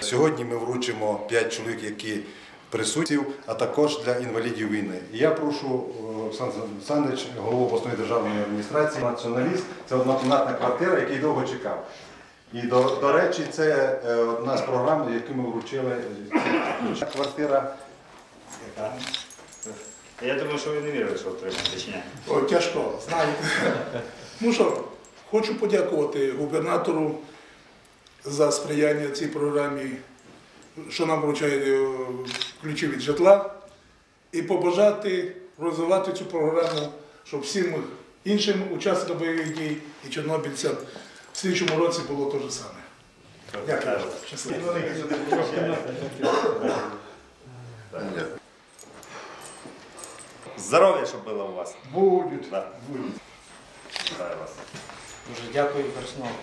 Сьогодні ми вручимо 5 чоловік, які присутні, а також для інвалідів війни. І я прошу е, Олександр Олександрович, голову обласної державної адміністрації, націоналіст. Це однокімнатна квартира, який довго чекав. І до, до речі, це е, одна з програм, яку ми вручили. Ця Квартира. яка Я думаю, що ви не вірили, що отримаєте чи ні. Ой, тяжко, знаєте. Ну що, хочу подякувати губернатору за сприяння цій програмі, що нам вручає е, ключі від житла, і побажати розвивати цю програму, щоб всім іншим учасникам бойових дій і чорнобильцям в слідчому році було те ж саме. Дякую. Щасливо. Здоров'я, щоб було у вас. Будуть. Да. Вітаю вас. Дуже дякую персоналу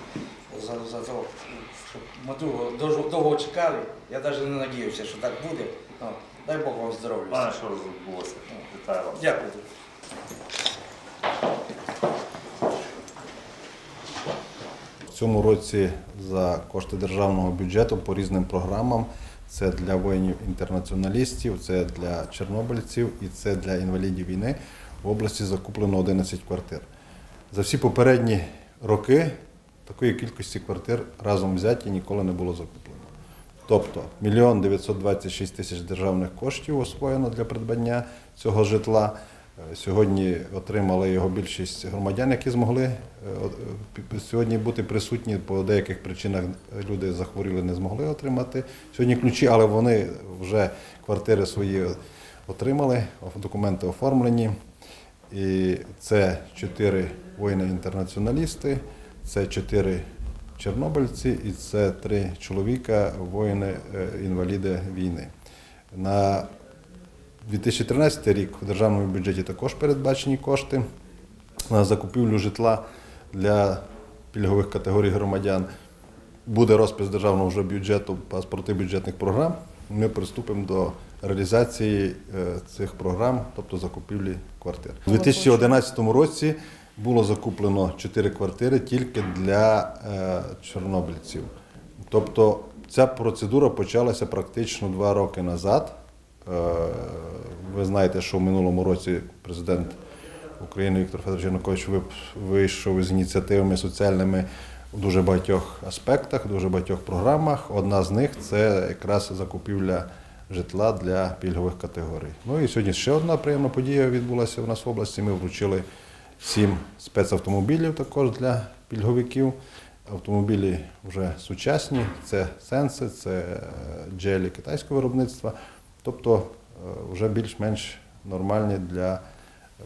за, за те, що ми довго, чекали. Я навіть не надіявся, що так буде. Ну, дай Бог вам здоров'я. Пане, що відбулося? Вітаю вас. Дякую. Цьому році за кошти державного бюджету по різним програмам. Це для воїнів-інтернаціоналістів, це для чорнобильців і це для інвалідів війни. В області закуплено 11 квартир. За всі попередні роки такої кількості квартир разом взяті ніколи не було закуплено. Тобто 1 926 тисяч державних коштів освоєно для придбання цього житла. Е, Сьогодні отримали його більшість громадян, які змогли е, е, сьогодні бути присутні. По деяких причинах люди захворіли, не змогли отримати сьогодні ключі, але вони вже квартири свої отримали, документи оформлені. І це чотири воїни-інтернаціоналісти, це чотири чорнобильці і це три чоловіка, воїни-інваліди війни. На 2013 рік у державному бюджеті також передбачені кошти на закупівлю житла для пільгових категорій громадян. Буде розпис державного вже бюджету паспорти бюджетних програм. Ми приступимо до реалізації е, цих програм, тобто закупівлі квартир. У 2011 році було закуплено 4 квартири тільки для е, чорнобильців. Тобто ця процедура почалася практично два роки назад. Ви знаєте, що в минулому році президент України Віктор Федорович Янукович вийшов із ініціативами соціальними у дуже багатьох аспектах, в дуже багатьох програмах. Одна з них це якраз закупівля житла для пільгових категорій. Ну і сьогодні ще одна приємна подія відбулася в нас в області. Ми вручили сім спецавтомобілів також для пільговиків. Автомобілі вже сучасні, це сенси, це джелі китайського виробництва, тобто вже більш-менш нормальні для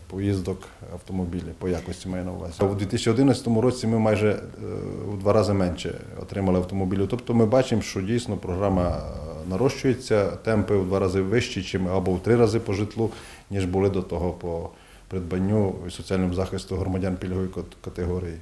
поїздок автомобілі по якості маю на увазі. У 2011 році ми майже е, у два рази менше отримали автомобілів. Тобто ми бачимо, що дійсно програма е, нарощується, темпи в два рази вищі, або в три рази по житлу, ніж були до того по придбанню і соціальному захисту громадян пільгової категорії.